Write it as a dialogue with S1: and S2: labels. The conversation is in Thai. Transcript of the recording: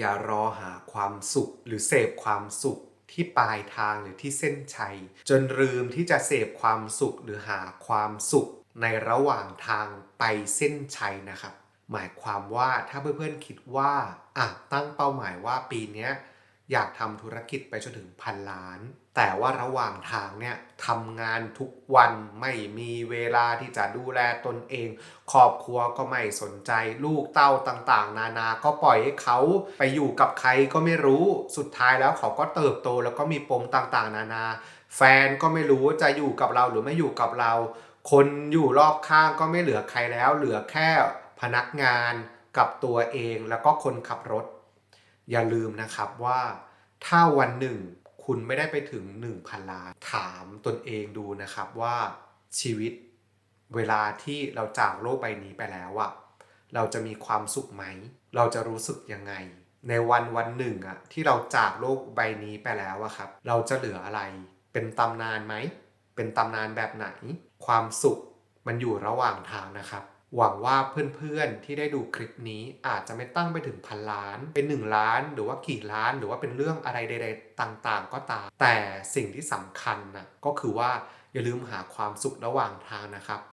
S1: อย่ารอหาความสุข หรือเสพความสุขที่ปลายทางหรือที่เส้นชัย จนลืมที่จะเสพความสุขหรือหาความสุขในระหว่างทางไปเส้นชัยนะครับ หมายความว่าถ้าเพื่อนๆคิดว่าอะตั้งเป้าหมายว่าปีนี้ อยากทำธุรกิจไปจนถึงพันล้าน แต่ว่าระหว่างทางเนี่ยทำงานทุกวันไม่มีเวลาที่จะดูแลตนเอง ครอบครัวก็ไม่สนใจลูกเต้าต่างๆ นานาก็ปล่อยให้เขาไปอยู่กับใครก็ไม่รู้สุดท้ายแล้วเขาก็เติบโตแล้วก็มีปมต่างๆ นานา แฟนก็ไม่รู้จะอยู่กับเราหรือไม่อยู่กับเรา คนอยู่รอบข้างก็ไม่เหลือใครแล้ว เหลือแค่พนักงานกับตัวเองแล้วก็คนขับรถ อย่าลืมนะครับว่าถ้าวันหนึ่งคุณไม่ได้ไปถึง 1,000 ล้าน ถามตนเองดูนะครับว่าชีวิตเวลาที่เราจากโลกใบนี้ไปแล้วอะเราจะมีความสุขไหม เราจะรู้สึกยังไง ในวันวันหนึ่งอะที่เราจากโลกใบนี้ไปแล้วอะครับ เราจะเหลืออะไร เป็นตำนานไหม เป็นตำนานแบบไหน ความสุขมันอยู่ระหว่างทางนะครับ หวังว่าเพื่อนๆที่ได้ดูคลิปนี้อาจจะไม่ตั้งไปถึงพันล้าน เป็น 1 ล้าน หรือว่ากี่ล้าน หรือว่าเป็นเรื่องอะไรใดๆต่างๆ ก็ตาม แต่สิ่งที่สำคัญนะก็คือว่าอย่าลืมหาความสุขระหว่างทางนะครับ